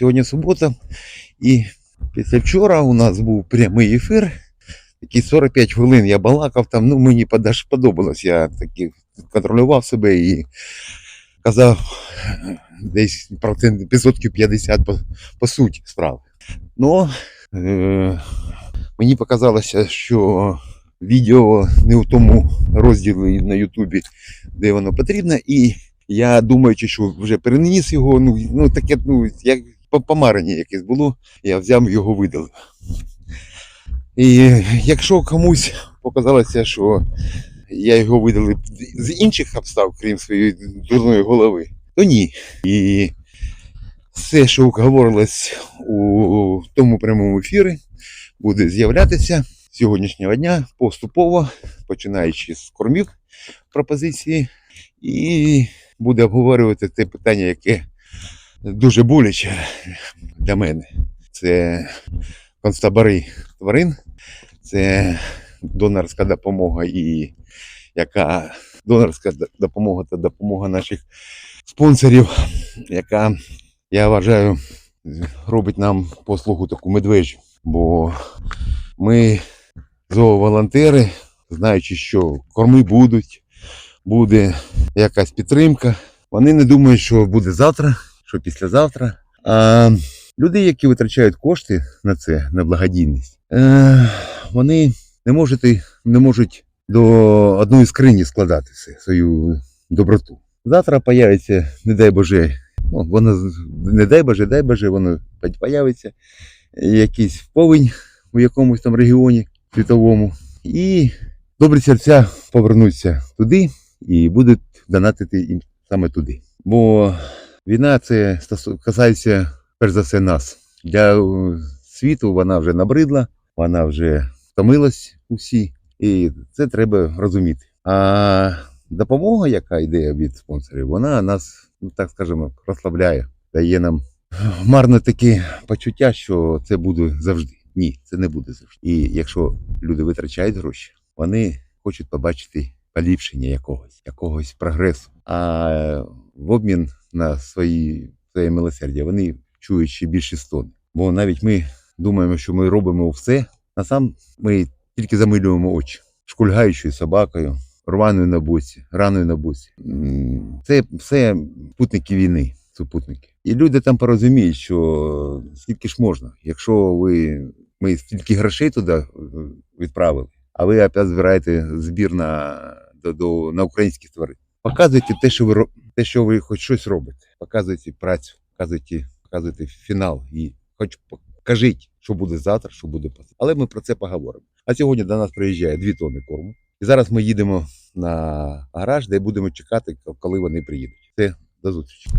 Сьогодні субота, і після вчора у нас був прямий ефір. Такі 45 хвилин я балакав там, ну мені подобалось. Я таки контролював себе і казав десь відсотків 50 по, по суті справи. Ну, е, мені показалося, що відео не в тому розділі на Ютубі, де воно потрібно, і я думаючи, що вже переніс його, ну, ну таке, ну, як помарення якесь було, я взяв його видалив. І якщо комусь показалося, що я його видалив з інших обстав, крім своєї дурної голови, то ні. І все, що говорилось у тому прямому ефірі, буде з'являтися з сьогоднішнього дня поступово, починаючи з кормів пропозиції, і буде обговорювати те питання, яке дуже боляче для мене. Це концтабори тварин, це донорська допомога і яка донорська допомога та допомога наших спонсорів, яка, я вважаю, робить нам послугу таку медвежу. Бо ми зооволонтери, знаючи, що корми будуть, буде якась підтримка. Вони не думають, що буде завтра, що післязавтра. А люди, які витрачають кошти на це, на благодійність, е, вони не можуть, не можуть до одної скрині складати все, свою доброту. Завтра появиться, не дай Боже, ну, воно не дай Боже, дай Боже, воно появиться якийсь повінь у якомусь там регіоні світовому. І добрі серця повернуться туди і будуть донатити їм саме туди. Бо війна це касається перш за все нас. Для е, світу вона вже набридла, вона вже втомилась усі, і це треба розуміти. А допомога, яка йде від спонсорів, вона нас, ну так скажемо, розслабляє, дає нам марне таке почуття, що це буде завжди. Ні, це не буде завжди. І якщо люди витрачають гроші, вони хочуть побачити поліпшення якогось, якогось прогресу. А в обмін на свої своє милосердя вони чують ще більше стони. Бо навіть ми думаємо, що ми робимо все, а сам ми тільки замилюємо очі, шкульгаючою собакою, рваною на боці, раною на боці. Це все путники війни, супутники. І люди там порозуміють, що скільки ж можна, якщо ви ми стільки грошей туди е, відправили, а ви опять збираєте збір на, до, до, на українських тварин. Показуйте те, що ви те, що ви хоч щось робите. Показуйте працю, показуйте, показуйте фінал і хоч покажіть, що буде завтра, що буде після. Але ми про це поговоримо. А сьогодні до нас приїжджає дві тонни корму. І зараз ми їдемо на гараж, де будемо чекати, коли вони приїдуть. Це до зустрічі.